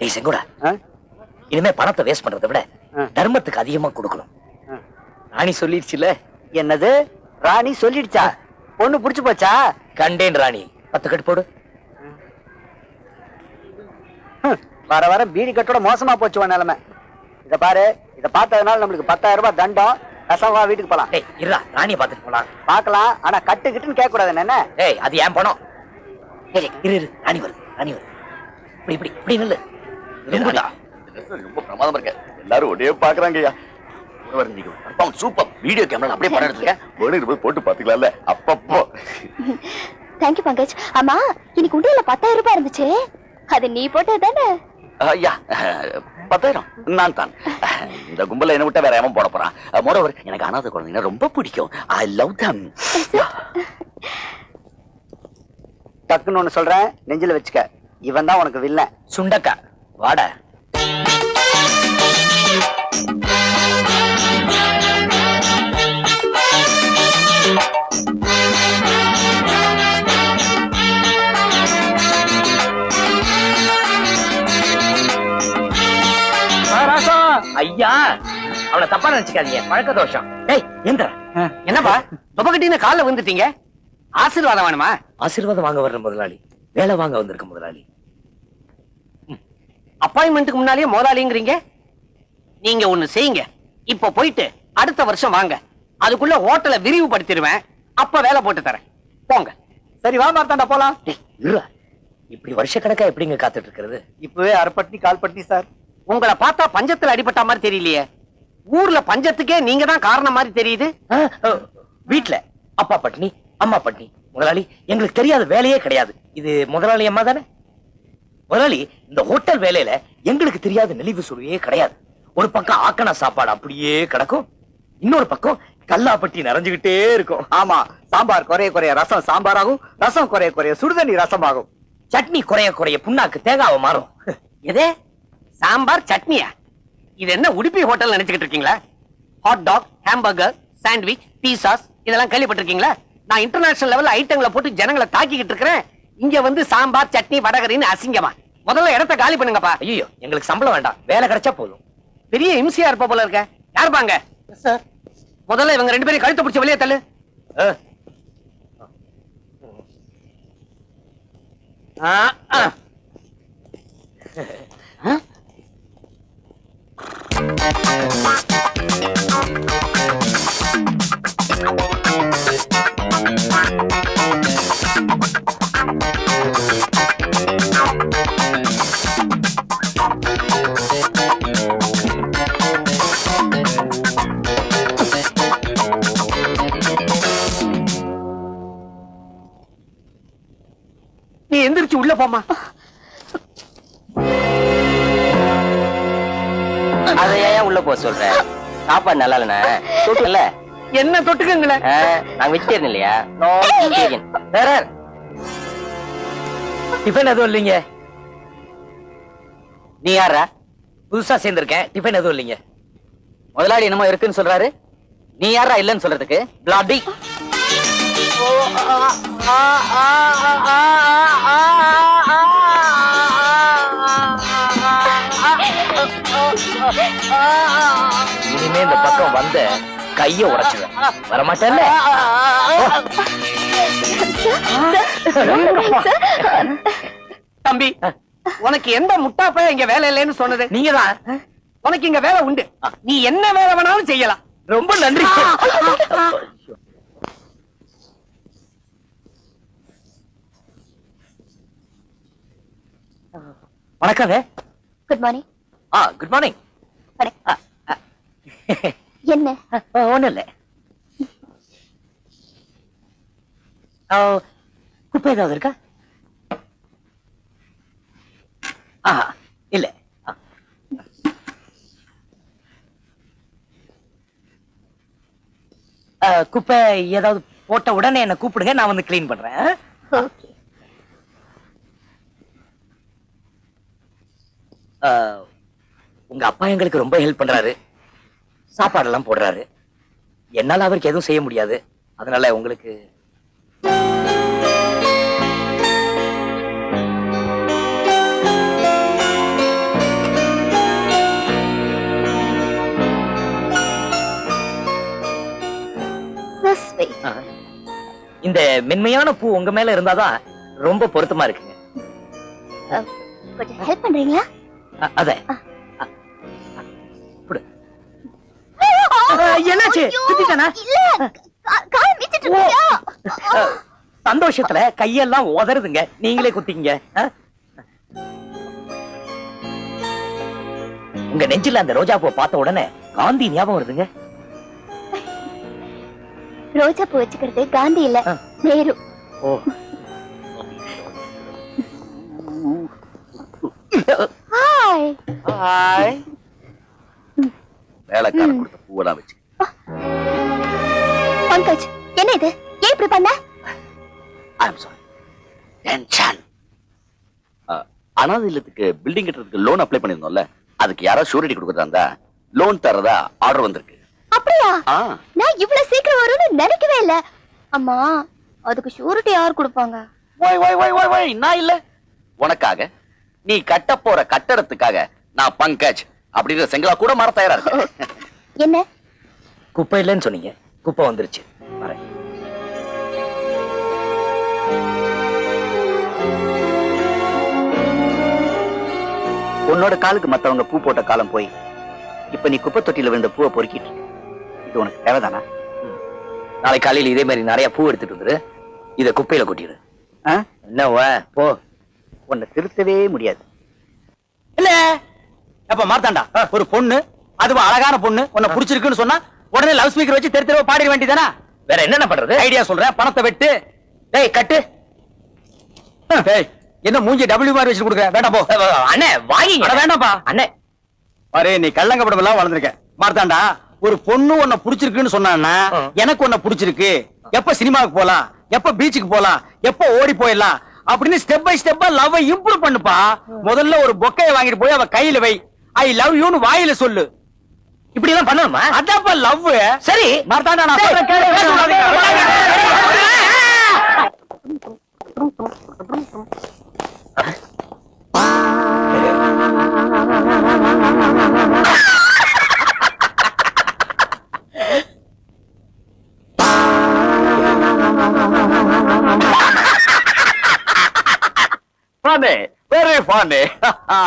டேய் செங்கோடா? இனிமே பணத்தை வேஸ்ட் பண்றதை விட. தர்மத்துக்கு அதிகமா கொடுக்கணும். ராணி சொல்லிடுச்சுல? என்னது? ராணி சொல்லிடுச்சா? பொண்ணு புடிச்சு போச்சா? கண்டேன் ராணி. பத்து கட்டு போடு. வர வர பீடி கட்டோட மோசமா போச்சு உன் நிலைமை. இத பாரு இத பார்த்ததுனால நம்மளுக்கு பத்தாயிரம் ரூபாய் தண்டம். ரசம் வா வீட்டுக்கு போலாம். டேய் இருடா ராணியை பார்த்துட்டு போலாம். பார்க்கலாம் ஆனா கட்டு கிட்டுன்னு கேட்க கூடாது என்ன? ஏய் அது ஏன் பணம்? ஏய் இரு இரு ராணி வருது ராணி வருது இப்படி இப்படி இப்படி நில்லு. ரொம்ப பிரமாதமா இருக்கு. எல்லாரும் ஒரே பாக்குறாங்க ஐயா. சூப்பர். வீடியோ கேமரா அப்படியே படம் எடுத்துருக்கேன் வேணும் போட்டு பாத்துக்கலாம்ல அப்பப்போ. Thank you Pankaj. ஆமா இன்னைக்கு உண்டியல பத்தாயிரம் ரூபாய் இருந்துச்சு. அது நீ போட்டது தானே? ஐயா பத்தாயிரம். நான் தான். இந்த கும்பல என்ன விட்டா வேற எவன் போட போறான் மோரோவர் எனக்கு அனாதை குழந்தைங்க ரொம்ப பிடிக்கும். ஐ லவ் தம் டக்குன்னு ஒண்ணு சொல்றேன். நெஞ்சில வச்சுக்க. இவன் தான் உனக்கு வில்லன். சுண்டக்கா வாடா. ஐயா அவனை தப்பா நினைச்சுக்காதீங்க. பழக்க தோஷம். டேய் எந்திர என்னப்பா துபக்கட்டின்னு கால்ல வந்துட்டீங்க ஆசீர்வாதம் வேணுமா? ஆசீர்வாதம் வாங்க வர்ற முதலாளி. வேலை வாங்க வந்திருக்க முதலாளி. அப்பாயின்மெண்ட்டுக்கு முன்னாலேயே முதலாளிங்கிறீங்க? நீங்க ஒண்ணு செய்யுங்க. இப்ப போயிட்டு அடுத்த வருஷம் வாங்க. அதுக்குள்ள ஹோட்டலை விரிவுபடுத்திடுவேன். அப்ப வேலை போட்டு தரேன். போங்க. சரி வா மார்த்தாண்டா போலாம். இப்படி வருஷக்கணக்கா எப்படிங்க காத்துட்டு இருக்கிறது இப்பவே அரைப்பட்டி கால்பட்டி சார். உங்களை பார்த்தா பஞ்சத்துல அடிபட்ட மாதிரி தெரியலையே. ஊர்ல பஞ்சத்துக்கே நீங்க தான் காரணம் மாதிரி தெரியுது. வீட்ல. அப்பா பட்னி அம்மா பட்னி முதலாளி எங்களுக்கு தெரியாத வேலையே கிடையாது. இது முதலாளி அம்மா தானே? முதலாளி இந்த ஹோட்டல் வேலையில எங்களுக்கு தெரியாத நெளிவு சுழியே கிடையாது. ஒரு பக்கம் ஆக்கண சாப்பாடு அப்படியே கிடக்கும். இன்னொரு பக்கம் கல்லாப்பட்டி நிறைஞ்சுகிட்டே இருக்கும். ஆமா சாம்பார் குறைய குறைய ரசம் சாம்பாராகும் ரசம் குறைய குறைய சுடுதண்ணி ரசமாகும். சட்னி குறைய குறைய புண்ணாக்கு தேங்காவை மாறும். எதே? சாம்பார் சட்னியா? இது என்ன உடுப்பி ஹோட்டல் நினைச்சுக்கிட்டு இருக்கீங்களா? Hot dog hamburger sandwich pizzas இதெல்லாம் கேள்விப்பட்டிருக்கீங்களா? நான் இன்டர்நேஷனல் லெவல்ல ஐட்டங்களை போட்டு ஜனங்களை தாக்கிக்கிட்டு இருக்கிறேன். இங்க வந்து சாம்பார் சட்னி வடகரின்னு அசிங்கமா. முதல்ல இடத்த காலி பண்ணுங்கப்பா. ஐயோ எங்களுக்கு சம்பளம் வேண்டாம். வேலை கிடைச்சா போதும். பெரிய இம்சியா இருப்ப போல இருக்க. யார் பாங்க முதல்ல இவங்க ரெண்டு பேரும் கழுத்தை பிடிச்சி வெளியே தள்ளு. ஆ, ஆ, போமா அத ஏன் உள்ள போக சொல்ற? சாப்பாடு நல்லா இல்ல என்ன தொட்டுக்குங்களேன் நாங்க வெஜிடேரியன் இல்லையா? வெஜிடேரியன் வேற டிஃபன் எதுவும் இல்லைங்க. நீ யாரா புதுசா சேர்ந்திருக்கேன். டிஃபன் எதுவும் இல்லைங்க. முதலாளி என்னமோ இருக்குன்னு சொல்றாரு. நீ யாரா இல்லன்னு சொல்றதுக்கு? பிளாடி இனிமே வந்த கைய உடைச்சுவேன் வரமாட்டேன்ல தம்பி உனக்கு எந்த முட்டாப்ப இங்க வேலை இல்லைன்னு சொன்னது நீங்க தான் உனக்கு இங்க வேலை உண்டு நீ என்ன வேலை வேணாலும் செய்யலாம் ரொம்ப நன்றி வணக்கம் குட் மார்னிங் ஆ குட் மார்னிங் என்ன? ஒண்ணும் இல்ல குப்பை ஏதாவது இருக்கா? ஆ இல்ல. குப்பை ஏதாவது போட்ட உடனே என்ன கூப்பிடுங்க நான் வந்து க்ளீன் பண்றேன். உங்க அப்பா எங்களுக்கு ரொம்ப ஹெல்ப் பண்றாரு. சாப்பாடெல்லாம் போடுறாரு. என்னால் அவருக்கு எதுவும் செய்ய முடியாது. அதனால உங்களுக்கு இந்த மென்மையான பூ உங்க மேல இருந்தாதான் ரொம்ப பொருத்தமா இருக்குங்க. கொஞ்சம் பண்றீங்களா? அத. என்னாச்சு? குத்திட்டானா சந்தோஷத்துல கையெல்லாம் உதறுதுங்க. நீங்களே குத்திங்க? உங்க நெஞ்சில அந்த ரோஜா பூ பார்த்த உடனே காந்தி ஞாபகம் வருதுங்க. ரோஜா பூ வச்சுக்கிறது காந்தி இல்ல. நேரு. ஓ. ஹாய் ம். பூவெல்லாம் வச்சு. பங்கஜ் என்ன இது? ஏன் இப்படி பண்ண? ஐம் சாரி டென்ஷன் அனாதை இல்லத்துக்கு பில்டிங் கட்டுறதுக்கு லோன் அப்ளை பண்ணிருந்தோம்ல அதுக்கு யாராவது ஷூரிட்டி கொடுக்கறதா இருந்தா லோன் தரதா ஆர்டர் வந்திருக்கு. அப்படியா? நான் இவ்வளவு சீக்கிரம் வரும்னு நினைக்கவே இல்ல. அம்மா அதுக்கு ஷூரிட்டி யார் கொடுப்பாங்க? ஓய் ஓய் ஓய் ஓய் ஓய் நான் இல்ல. உனக்காக நீ கட்ட போற கட்டடத்துக்காக நான் பங்கஜ் அப்படிங்கிற செங்கலா கூட மாற தயாரா இருக்கேன். என்ன? குப்பை இல்லைன்னு சொன்னீங்க. குப்பை வந்துருச்சு. வரேன். உன்னோட காலுக்கு மத்தவங்க பூ போட்ட காலம் போய் இப்ப நீ குப்பை தொட்டியில விழுந்த பூவை பொறுக்கிட்டு. இது உனக்கு தேவைதானா? நாளை காலையில இதே மாதிரி நிறைய பூ எடுத்துட்டு வந்துரு. இத குப்பையில கொட்டிடு. ஆ? என்ன வா, போ. உன்னை திருத்தவே முடியாது. இல்ல. அப்ப மார்த்தாண்டா. ஒரு பொண்ணு அதுவும் அழகான பொண்ணு உன்னை புடிச்சிருக்குன்னு சொன்னா உடனே லவ் ஸ்பீக்கர் வச்சு தெரு தெருவா பாடிட வேண்டியதானா வேற என்னென்ன பண்றது? ஐடியா சொல்றேன் பணத்தை வெட்டு. டேய் கட்டு. ஏய், என்ன மூஞ்சி டபிள்யூ மாதிரி வச்சு கொடுக்குற? வேண்டாம் போ. அண்ணே வாங்கி வேண்டாம்ப்பா. அண்ணே. பாரு நீ கள்ளங்கப்படம் எல்லாம் வளர்ந்துருக்க. மார்த்தாண்டா ஒரு பொண்ணு உன்னை புடிச்சிருக்குன்னு சொன்னான்னா. எனக்கு உன்னை புடிச்சிருக்கு. எப்ப சினிமாவுக்கு போலாம்? எப்ப பீச்சுக்கு போலாம்? எப்ப ஓடி போயிடலாம்? அப்படின்னு ஸ்டெப் பை ஸ்டெப்பா லவ் இம்ப்ரூவ் பண்ணுப்பா. முதல்ல ஒரு பொக்கைய வாங்கிட்டு போய் அவ கையில வை. ஐ லவ் யூன்னு வாயில சொல்லு. இப்படி எல்லாம் பண்ணணுமா? அதான்ப்பா லவ் சரி. மார்த்தாண்டா நான் சொல்றேன் கேளு,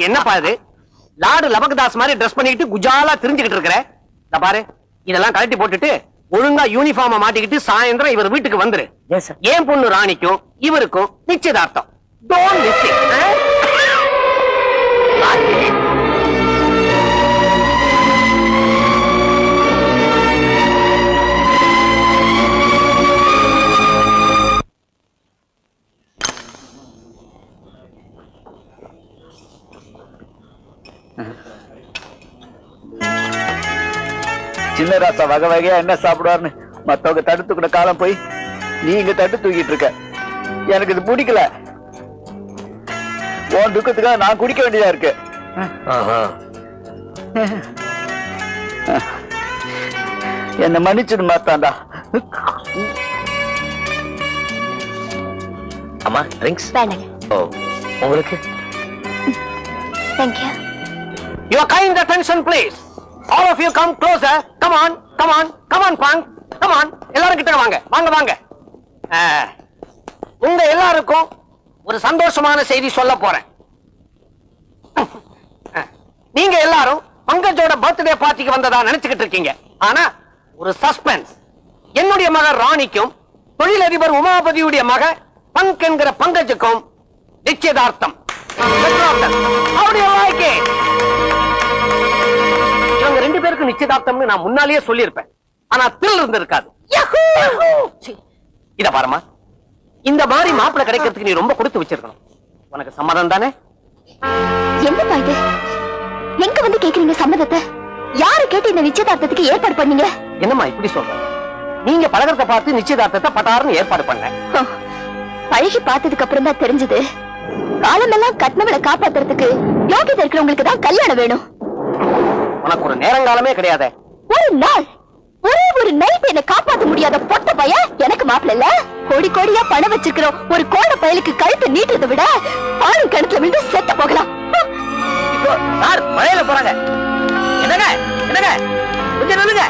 என்னப்பா இது லாடு லபகதாஸ் மாதிரி ட்ரெஸ் பண்ணிட்டு குஜாலா தெரிஞ்சுக்கிட்டு இருக்கிற. இந்த பாரு இதெல்லாம் கழட்டி போட்டுட்டு ஒழுங்கா யூனிஃபார்ம மாட்டிக்கிட்டு சாயந்தரம் இவர் வீட்டுக்கு வந்துரு. ஏன் பொண்ணு ராணிக்கும் இவருக்கும் நிச்சயதார்த்தம். டோன்ட் மிஸ் சின்ன ராசா வகை வகையா என்ன சாப்பிடுவாருன்னு மத்தவங்க தடுத்து கூட காலம் போய் நீ இங்க தட்டு தூக்கிட்டு இருக்க. எனக்கு இது பிடிக்கல. உன் துக்கத்துக்காக நான் குடிக்க வேண்டியதா இருக்கு. ஆஹா. என்ன மன்னிச்சிடு மாத்தாண்டா அம்மா ட்ரிங்க்ஸ் வேண்டாங்க ஓ உங்களுக்கு? Thank you your kind attention please all of you come close come on come on come on Pang come on எல்லாரும் கிட்ட வாங்க. வாங்க வாங்க. உங்க எல்லாருக்கும் ஒரு சந்தோஷமான செய்தி சொல்ல போறேன். நீங்க எல்லாரும் பங்கஜோட பர்த்டே பார்ட்டிக்கு வந்ததா நினைச்சுக்கிட்டு இருக்கீங்க. ஆனா ஒரு சஸ்பென்ஸ். என்னுடைய மக ராணிக்கும் தொழிலதிபர் உமாபதியுடைய மக பங்க் என்கிற பங்கஜுக்கும் நிச்சயதார்த்தம். How do you like it? ரெண்டு பேருக்கு நிச்சயதார்த்தம்னு நான் முன்னாலேயே சொல்லியிருப்பேன். ஆனா தில் இருந்திருக்காது. இத பாருமா இந்த மாதிரி மாப்பிள்ளை கிடைக்கிறதுக்கு நீ ரொம்ப கொடுத்து வச்சிருக்கணும். உனக்கு சம்மதம் தானே? என்னப்பா இது? எங்க வந்து கேக்குறீங்க சம்மதத்தை? யாரு கேட்டு இந்த நிச்சயதார்த்தத்துக்கு ஏற்பாடு பண்ணீங்க? என்னம்மா இப்படி சொல்ற? நீங்க பழகிறத பார்த்து நிச்சயதார்த்தத்தை பட்டாருன்னு ஏற்பாடு பண்ண பழகி பார்த்ததுக்கு அப்புறம் தான் தெரிஞ்சது. காலமெல்லாம் கட்டினவளை காப்பாத்துறதுக்கு யோகிதை இருக்கிறவங்களுக்கு தான் கல்யாணம் வேணும். உனக்கு ஒரு நேரங்காலமே கிடையாதே. ஒரு நாள். ஒரே ஒரு நைட் என்ன காப்பாத்த முடியாத பொட்ட பையன் எனக்கு மாப்பிள்ள இல்ல? கோடி கோடியா பணம் வச்சிருக்கிறோம். ஒரு கோட பயலுக்கு கழுத்தை நீட்டுறதை விட பாலும் கிணத்துல விழுந்து செத்து போகலாம். சார் மழையில போறாங்க. என்னங்க? என்னங்க? கொஞ்சம் நில்லுங்க.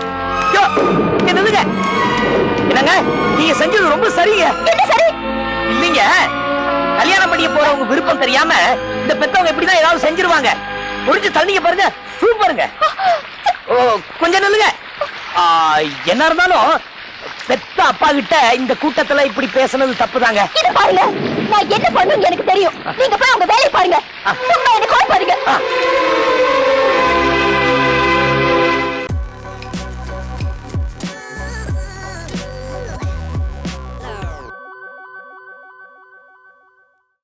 இங்க நில்லுங்க. என்னங்க? நீங்க செஞ்சது ரொம்ப சரிங்க. என்ன சரி? இல்லீங்க. கல்யாணம் பண்ணிக்க போறவங்க விருப்பம் தெரியாம இந்த பெத்தவங்க எப்படிதான் ஏதாவது செஞ்சிருவாங்க. முடிஞ்சு தள்ளிங்க பாருங்க. சூப்பருங்க. ஓ கொஞ்சம் நில்லுங்க. என்ன இருந்தாலும் பெத்த அப்பா கிட்ட இந்த கூட்டத்துல இப்படி பேசுனது தப்புதாங்க. இது பாருங்க. நான் என்ன பண்ணுன்னு எனக்கு தெரியும். நீங்க போய் உங்க வேலையை பாருங்க. பாருங்க.